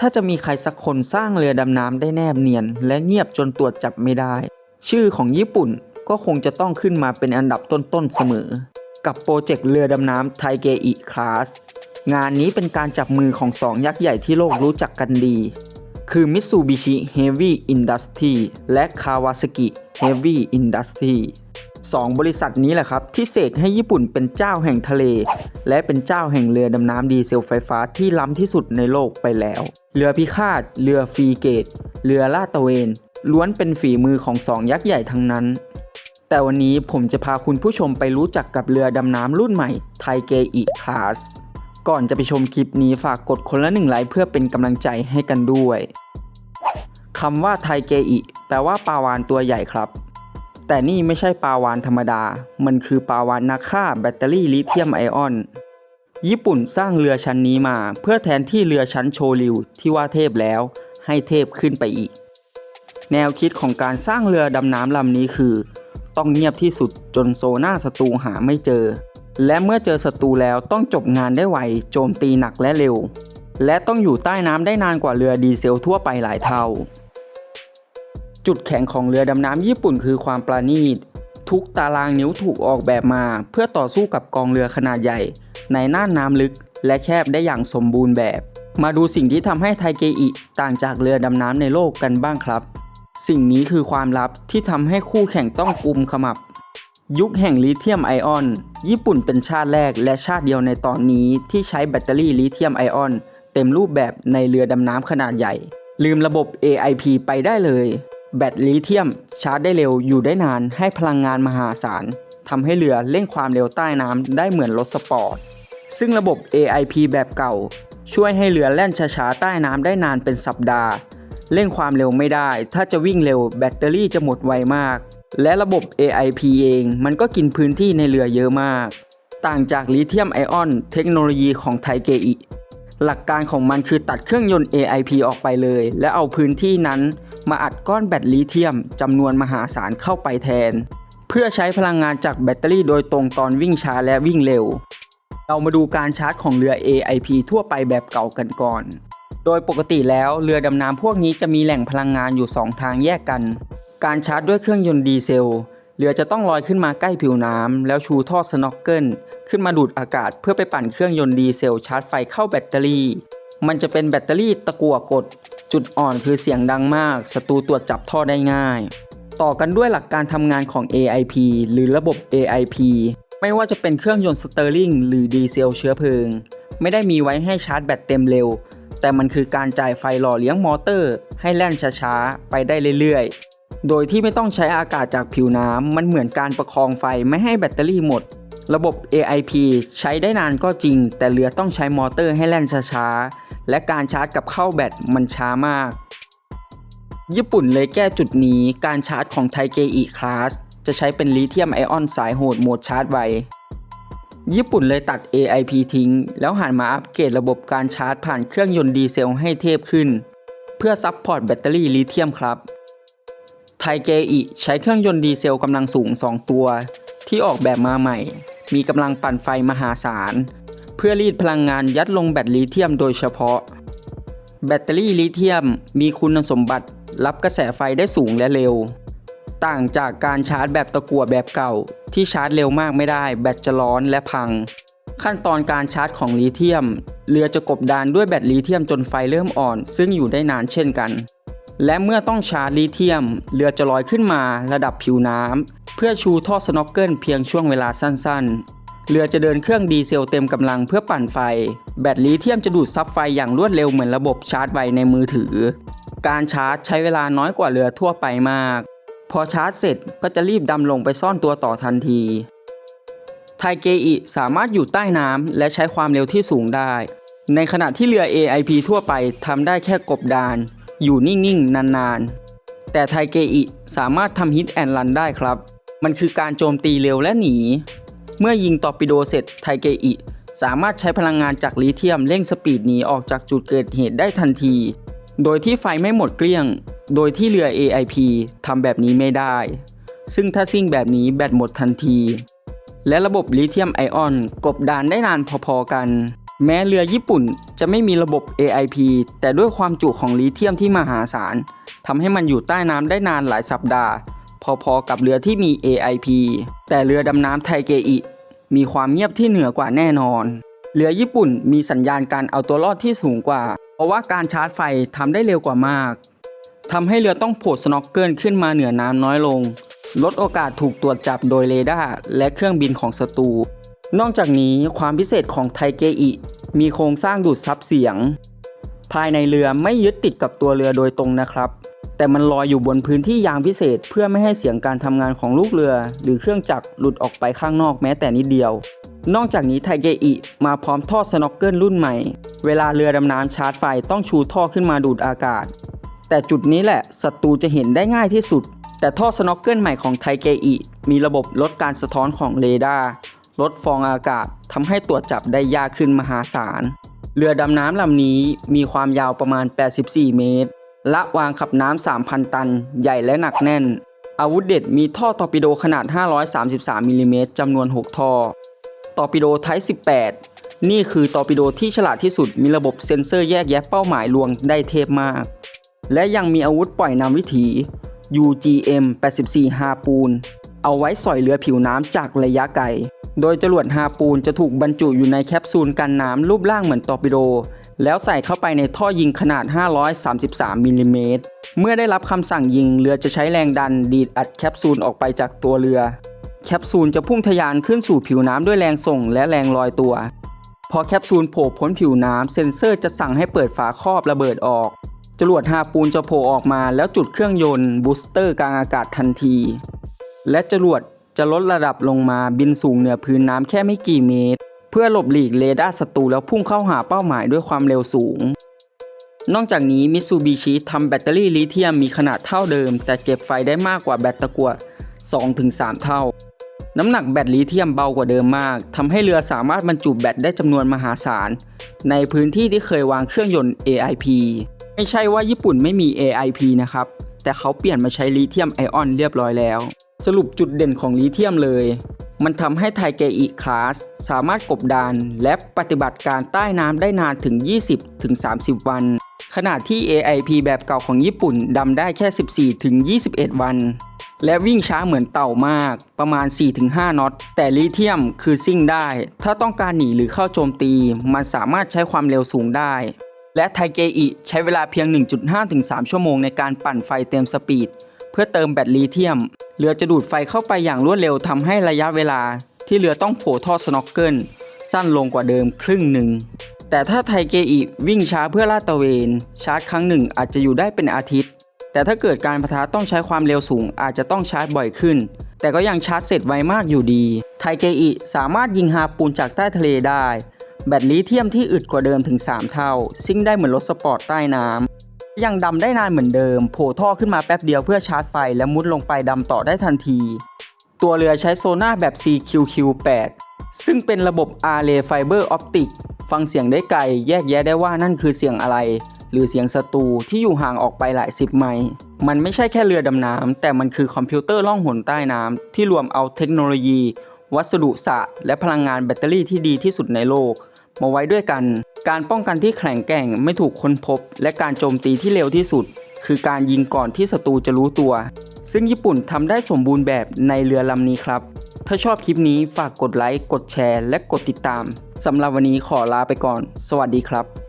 ถ้าจะมีใครสักคนสร้างเรือดำน้ำได้แนบเนียน และเงียบจนตรวจจับไม่ได้ ชื่อของญี่ปุ่นก็คงจะต้องขึ้นมาเป็นอันดับต้นๆเสมอ กับโปรเจกต์เรือดำน้ำไทเกอิคลาสงานนี้เป็นการจับมือของสองยักษ์ใหญ่ที่โลกรู้จักกันดี คือ Mitsubishi Heavy Industry และ Kawasaki Heavy Industry สองบริษัทนี้แหละครับ ที่เสกให้ญี่ปุ่นเป็นเจ้าแห่งทะเล และเป็นเจ้าแห่งเรือดำน้ำดีเซลไฟฟ้าที่ล้ำที่สุดในโลกไปแล้ว เรือพิฆาต เรือฟรีเกต เรือลาดตะเวน ล้วนเป็นฝีมือของสองยักษ์ใหญ่ทั้งนั้น แต่วันนี้ผมจะพาคุณผู้ชมไปรู้จักกับเรือดำน้ำรุ่นใหม่ไทเกอิคลาสก่อนจะไปชมคลิปนี้ฝากกดคนละหนึ่งไลค์เพื่อเป็นกำลังใจให้กันด้วยคำว่าไทเกอิแปลว่าปลาวานตัวใหญ่ครับ แต่นี่ไม่ใช่ปลาวานธรรมดา มันคือปลาวานนักฆ่าแบตเตอรี่ลิเธียมไอออน ญี่ปุ่นสร้างเรือชั้นนี้มา เพื่อแทนที่เรือชั้นโชริวที่ว่าเทพแล้ว ให้เทพขึ้นไปอีก แนวคิดของการสร้างเรือดำน้ำลำนี้คือ ต้องเงียบที่สุดจนโซน่าศัตรูหาไม่เจอ และเมื่อเจอศัตรูแล้วต้องจบงานได้ไวโจมตีหนักและเร็ว และต้องอยู่ใต้น้ำได้นานกว่าเรือดีเซลทั่วไปหลายเท่า จุดแข็งของเรือดำน้ำญี่ปุ่นคือความประณีต ทุกตารางนิ้วถูกออกแบบมา เพื่อต่อสู้กับกองเรือขนาดใหญ่ ในน่านน้ำลึกและแคบได้อย่างสมบูรณ์แบบ มาดูสิ่งที่ทำให้ไทเกอิต่างจากเรือดำน้ำในโลกกันบ้างครับ สิ่งนี้คือความลับที่ทำให้คู่แข่งต้องกุมขมับ ยุคแห่งลิเธียมไอออน ญี่ปุ่นเป็นชาติแรกและชาติเดียวในตอนนี้ที่ใช้แบตเตอรี่ลิเธียมไอออนเต็มรูปแบบในเรือดำน้ำขนาดใหญ่ ลืมระบบ AIP ไปได้เลย แบตลิเธียมชาร์จได้เร็วอยู่ได้นานให้พลังงานมหาศาลทำให้เรือเร่งความเร็วใต้น้ำได้เหมือนรถสปอร์ต ซึ่งระบบ AIP แบบเก่า ช่วยให้เรือแล่นช้าๆใต้น้ำได้นานเป็นสัปดาห์ เร่งความเร็วไม่ได้ ถ้าจะวิ่งเร็วแบตเตอรี่จะหมดไวมาก และระบบ AIP เองมันก็กินพื้นที่ในเรือเยอะมาก ต่างจากลิเธียมไอออนเทคโนโลยีของไทเกอิหลักการของมันคือตัดเครื่องยนต์ AIP ออกไปเลย และเอาพื้นที่นั้น มาอัดก้อนแบตลิเธียมจำนวนมหาศาลเข้าไปแทน เพื่อใช้พลังงานจากแบตเตอรี่โดยตรงตอนวิ่งช้าและวิ่งเร็ว เรามาดูการชาร์จของเรือ AIP ทั่วไปแบบเก่ากันก่อน โดยปกติแล้วเรือดำน้ำพวกนี้จะมีแหล่งพลังงานอยู่ 2 ทางแยกกัน การชาร์จด้วยเครื่องยนต์ดีเซล เรือจะต้องลอยขึ้นมาใกล้ผิวน้ำแล้วชูท่อสโนว์เกิลขึ้นมาดูดอากาศเพื่อไปปั่นเครื่องยนต์ดีเซลชาร์จไฟเข้าแบตเตอรี่ มันจะเป็นแบตเตอรี่ตะกั่วกด จุดอ่อนคือเสียงดังมาก ศัตรูตรวจจับท่อได้ง่าย ต่อกันด้วยหลักการทำงานของ AIP หรือระบบ AIP ไม่ว่าจะเป็นเครื่องยนต์สเตอร์ลิงหรือดีเซลเชื้อเพลิง ไม่ได้มีไว้ให้ชาร์จแบตเต็มเร็ว แต่มันคือการจ่ายไฟหล่อเลี้ยงมอเตอร์ ให้แล่นช้าๆ ไปได้เรื่อยๆ โดยที่ไม่ต้องใช้อากาศจากผิวน้ำมันเหมือนการประคองไฟไม่ให้แบตเตอรี่หมด ระบบ AIP ใช้ได้นานก็จริง แต่เรือต้องใช้มอเตอร์ให้แล่นช้าๆ และการชาร์จกับเข้าแบตมันช้ามาก ญี่ปุ่นเลยแก้จุดนี้การชาร์จของไทเกอิคลาสจะใช้เป็นลิเธียมไอออนสายโหดโหมดชาร์จไว ญี่ปุ่นเลยตัด AIP ทิ้ง แล้วหันมาอัปเกรดระบบการชาร์จผ่านเครื่องยนต์ดีเซลให้เทพขึ้น เพื่อซับพอร์ตแบตเตอรี่ลิเธียมครับไทเกอิใช้เครื่องยนต์ดีเซลกำลังสูง 2 ตัว ที่ออกแบบมาใหม่ มีกำลังปั่นไฟมหาศาล เพื่อรีดพลังงานยัดลงแบตลิเธียมโดยเฉพาะ แบตเตอรี่ลิเธียมมีคุณสมบัติรับกระแสไฟได้สูงและเร็ว ต่างจากการชาร์จแบบตะกั่วแบบเก่า ที่ชาร์จเร็วมากไม่ได้ แบตจะร้อนและพัง ขั้นตอนการชาร์จของลิเธียม เรือจะกบดานด้วยแบตลิเธียมจนไฟเริ่มอ่อน ซึ่งอยู่ได้นานเช่นกัน และเมื่อต้องชาร์จลิเธียม เรือจะลอยขึ้นมาระดับผิวน้ำ เพื่อชูท่อสโนว์เกิลเพียงช่วงเวลาสั้นๆ เรือจะเดินเครื่องดีเซลเต็มกำลังเพื่อปั่นไฟ แบตลิเธียมจะดูดซับไฟอย่างรวดเร็วเหมือนระบบชาร์จไวในมือถือ การชาร์จใช้เวลาน้อยกว่าเรือทั่วไปมาก พอชาร์จเสร็จก็จะรีบดำลงไปซ่อนตัวต่อทันทีไทเกอิสามารถอยู่ใต้น้ำและใช้ความเร็วที่สูงได้ ในขณะที่เรือ AIP ทั่วไปทำได้แค่กบดาน อยู่นิ่งๆ นานๆ แต่ไทเกอิสามารถทำฮิตแอนด์รันได้ครับ มันคือการโจมตีเร็วและหนี เมื่อยิงตอร์ปิโดเสร็จไทเกอิสามารถใช้พลังงานจากลิเธียมเร่งสปีดหนีออกจากจุดเกิดเหตุได้ทันที โดยที่ไฟไม่หมดเกลี้ยง โดยที่เรือ AIP ทำแบบนี้ไม่ได้ ซึ่งถ้าซิ่งแบบนี้แบตหมดทันที และระบบลิเธียมไอออนกบดานได้นานพอๆกัน แม้เรือญี่ปุ่นจะไม่มีระบบ AIP แต่ด้วยความจุของลิเธียมที่มหาศาลทำให้มันอยู่ใต้น้ำได้นานหลายสัปดาห์ พอๆกับเรือที่มี AIP แต่เรือดำน้ำไทเกอิ มีความเงียบที่เหนือกว่าแน่นอน เรือญี่ปุ่นมีสัญญาณการเอาตัวรอดที่สูงกว่า เพราะว่าการชาร์จไฟทำได้เร็วกว่ามากทำให้เรือต้องโผดสโนว์เกิลขึ้นมาเหนือน้ำน้อยลง ลดโอกาสถูกตรวจจับโดยเรดาร์และเครื่องบินของศัตรู นอกจากนี้ความพิเศษของไทเกอิมีโครงสร้างดูดซับเสียง ภายในเรือไม่ยึดติดกับตัวเรือโดยตรงนะครับ แต่มันลอยอยู่บนพื้นที่ยางพิเศษเพื่อไม่ให้เสียงการทำงานของลูกเรือ หรือเครื่องจักรหลุดออกไปข้างนอกแม้แต่นิดเดียว นอกจากนี้ไทเกอิมาพร้อมท่อสโนว์เกิลรุ่นใหม่ เวลาเรือดำน้ำชาร์จไฟต้องชูท่อขึ้นมาดูดอากาศ แต่จุดนี้แหละศัตรูจะเห็นได้ง่ายที่สุด แต่ท่อสโนว์เกิลใหม่ของไทเกอิมีระบบลดการสะท้อนของเรดาร์ ลดฟองอากาศทำให้ตรวจจับได้ยากขึ้นมหาศาล เรือดำน้ำลำนี้มีความยาวประมาณ 84 เมตรละวางขับน้ำ 3,000 ตัน ใหญ่และหนักแน่น อาวุธเด็ดมีท่อตอร์ปิโดขนาด 533มิลลิเมตรจำนวน 6 ท่อ ตอร์ปิโดไทป์ 18 นี่คือตอร์ปิโดที่ฉลาดที่สุด มีระบบเซ็นเซอร์แยกแยะเป้าหมายลวงได้เทพมาก และยังมีอาวุธปล่อยนำวิถี UGM 84ฮาปูนเอาไว้สอยเรือผิวน้ำจากระยะไกล โดยจรวดฮาปูนจะถูกบรรจุอยู่ในแคปซูลกันน้ำรูปร่างเหมือนตอร์ปิโด แล้วใส่เข้าไปในท่อยิงขนาด 533มิลลิเมตร เมื่อได้รับคำสั่งยิงเรือจะใช้แรงดันดีดอัดแคปซูลออกไปจากตัวเรือ แคปซูลจะพุ่งทะยานขึ้นสู่ผิวน้ำด้วยแรงส่งและแรงลอยตัว พอแคปซูลโผล่พ้นผิวน้ำเซ็นเซอร์จะสั่งให้เปิดฝาครอบระเบิดออกจรวดฮาปูนจะโผล่ออกมาแล้วจุดเครื่องยนต์บูสเตอร์กลางอากาศทันที และจรวด จะลดระดับลงมาบินสูงเหนือพื้นน้ำแค่ไม่กี่เมตร เพื่อหลบหลีกเรดาร์ศัตรูแล้วพุ่งเข้าหาเป้าหมายด้วยความเร็วสูง นอกจากนี้มิ t ซูบิชิทำแบตเตอรี่ลิเธียมมีขนาดเท่าเดิม แต่เก็บไฟได้มากกว่าแบตตะกั่ว2-3 เท่า น้ำหนักแบตลิเธียมเบากว่าเดิมมากทำให้เรือสามารถบรรจุแบตได้จำนวนมหาศาล ในพื้นที่ที่เคยวางเครื่องยนต์ AIP ไม่ใช่ว่าญี่ปุ่นไม่มี AIP นะครับ แต่เขาเปลี่ยนมาใช้ลิเธียมไอออนเรียบร้อยแล้ว สรุปจุดเด่นของลิเธียมเลย มันทำให้ไทเกอิคลาสสามารถกบดานและปฏิบัติการใต้น้ำได้นานถึง 20-30 วัน ขณะที่ AIP แบบเก่าของญี่ปุ่นดำได้แค่ 14-21 วัน และวิ่งช้าเหมือนเต่ามากประมาณ 4-5 น็อต แต่ลิเธียมคือซิ่งได้ ถ้าต้องการหนีหรือเข้าโจมตี มันสามารถใช้ความเร็วสูงได้และไทเกอิใช้เวลาเพียง 1.5-3 ชั่วโมงในการปั่นไฟเต็มสปีด เพื่อเติมแบตลิเธียม เรือจะดูดไฟเข้าไปอย่างรวดเร็วทำให้ระยะเวลา ที่เรือต้องโผล่ท่อสโนว์เกิลสั้นลงกว่าเดิมครึ่งหนึ่ง แต่ถ้าไทเกอิวิ่งช้าเพื่อลาดตระเวน ชาร์จครั้งหนึ่งอาจจะอยู่ได้เป็นอาทิตย์ แต่ถ้าเกิดการประทะต้องใช้ความเร็วสูงอาจจะต้องชาร์จบ่อยขึ้น แต่ก็ยังชาร์จเสร็จไวมากอยู่ดี ไทเกอิสามารถยิงฮาปูนจากใต้ทะเลได้ แบตลิเธียมที่อึดกว่าเดิมถึง 3 เท่า ซิ่งได้เหมือนรถสปอร์ตใต้น้ำ ยังดำได้นานเหมือนเดิม โผล่ท่อขึ้นมาแป๊บเดียวเพื่อชาร์จไฟ และมุดลงไปดำต่อได้ทันที ตัวเรือใช้โซน่าแบบ CQQ8 ซึ่งเป็นระบบ Array Fiber Optic ฟังเสียงได้ไกล แยกแยะได้ว่านั่นคือเสียงอะไร หรือเสียงศัตรูที่อยู่ห่างออกไปหลายสิบไมล์มันไม่ใช่แค่เรือดำน้ำแต่มันคือคอมพิวเตอร์ล่องหนใต้น้ำที่รวมเอาเทคโนโลยี วัสดุสะและพลังงานแบตเตอรี่ที่ดีที่สุดในโลก มาไว้ด้วยกัน การป้องกันที่แข็งแกร่งไม่ถูกค้นพบ และการโจมตีที่เร็วที่สุด คือการยิงก่อนที่ศัตรูจะรู้ตัว ซึ่งญี่ปุ่นทำได้สมบูรณ์แบบในเรือลำนี้ครับ ถ้าชอบคลิปนี้ฝากกดไลค์ กดแชร์ และกดติดตามสำหรับวันนี้ขอลาไปก่อน สวัสดีครับ